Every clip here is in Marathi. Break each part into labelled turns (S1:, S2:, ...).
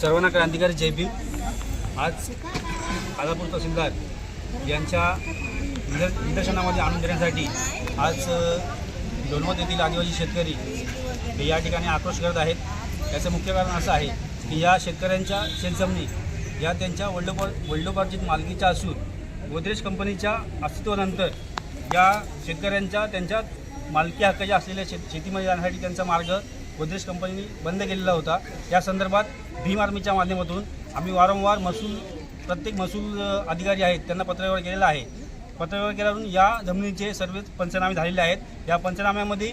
S1: सर्वांना क्रांतिकारी जय भीम. आज खालापूर तहसीलदार यांच्या निदर्शनामध्ये आणून देण्यासाठी आज अ, लोणवत येथील आदिवासी शेतकरी हे या ठिकाणी आक्रोश करत आहेत. याचं मुख्य कारण असं आहे की या शेतकऱ्यांच्या शेतजमिनी या त्यांच्या वडलोपा वडलोपार्जित मालकीच्या असून गोदरेज कंपनीच्या अस्तित्वानंतर या शेतकऱ्यांच्या त्यांच्या मालकी हक्काच्या असलेल्या शेत शेतीमध्ये जाण्यासाठी त्यांचा मार्ग गोदरेज कंपनीने बंद केलेला होता. या संदर्भात भीम आर्मीच्या माध्यमातून आम्ही वारंवार महसूल प्रत्येक महसूल अधिकारी आहेत त्यांना पत्रव्यवहार केलेला आहे. पत्रव्यवहार केल्यावरून या जमिनीचे सर्व पंचनामे झालेले आहेत. या पंचनाम्यामध्ये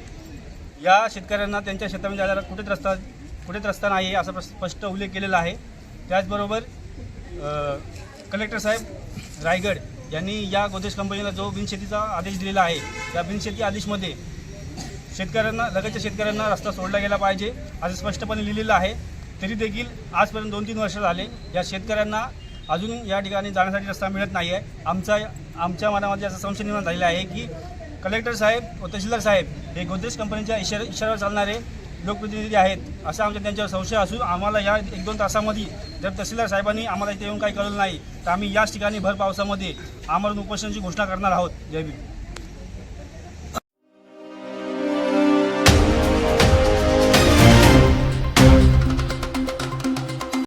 S1: या शेतकऱ्यांना त्यांच्या शेतामध्ये जायला कुठेच रस्ता कुठेच रस्ता नाही असा स्पष्ट उल्लेख केलेला आहे. त्याचबरोबर कलेक्टर साहेब रायगड यांनी या गोदरेज कंपनीला जो बिनशेतीचा आदेश दिलेला आहे त्या बिनशेती आदेशमध्ये शेतकऱ्यांना लगतच्या शेतकऱ्यांना रस्ता सोडला गेला पाहिजे असं स्पष्टपणे लिहिलेलं आहे. तरी देखील आजपर्यंत दोन तीन वर्ष झाले या शेतकऱ्यांना अजून या ठिकाणी जाण्यासाठी रस्ता मिळत नाही आहे. आमचा आमच्या मनामध्ये असा संशय निर्माण झालेला आहे की कलेक्टर साहेब व तहसीलदार साहेब हे गोदरेज कंपनीच्या इशार इशाऱ्यावर चालणारे लोकप्रतिनिधी आहेत असा आमच्या त्यांच्यावर संशय असून आम्हाला या एक दोन तासामध्ये जर तहसीलदार साहेबांनी आम्हाला इथे येऊन काही कळलं नाही तर आम्ही याच ठिकाणी भर पावसामध्ये आमरण उपोषणाची घोषणा करणार आहोत. जय भीम.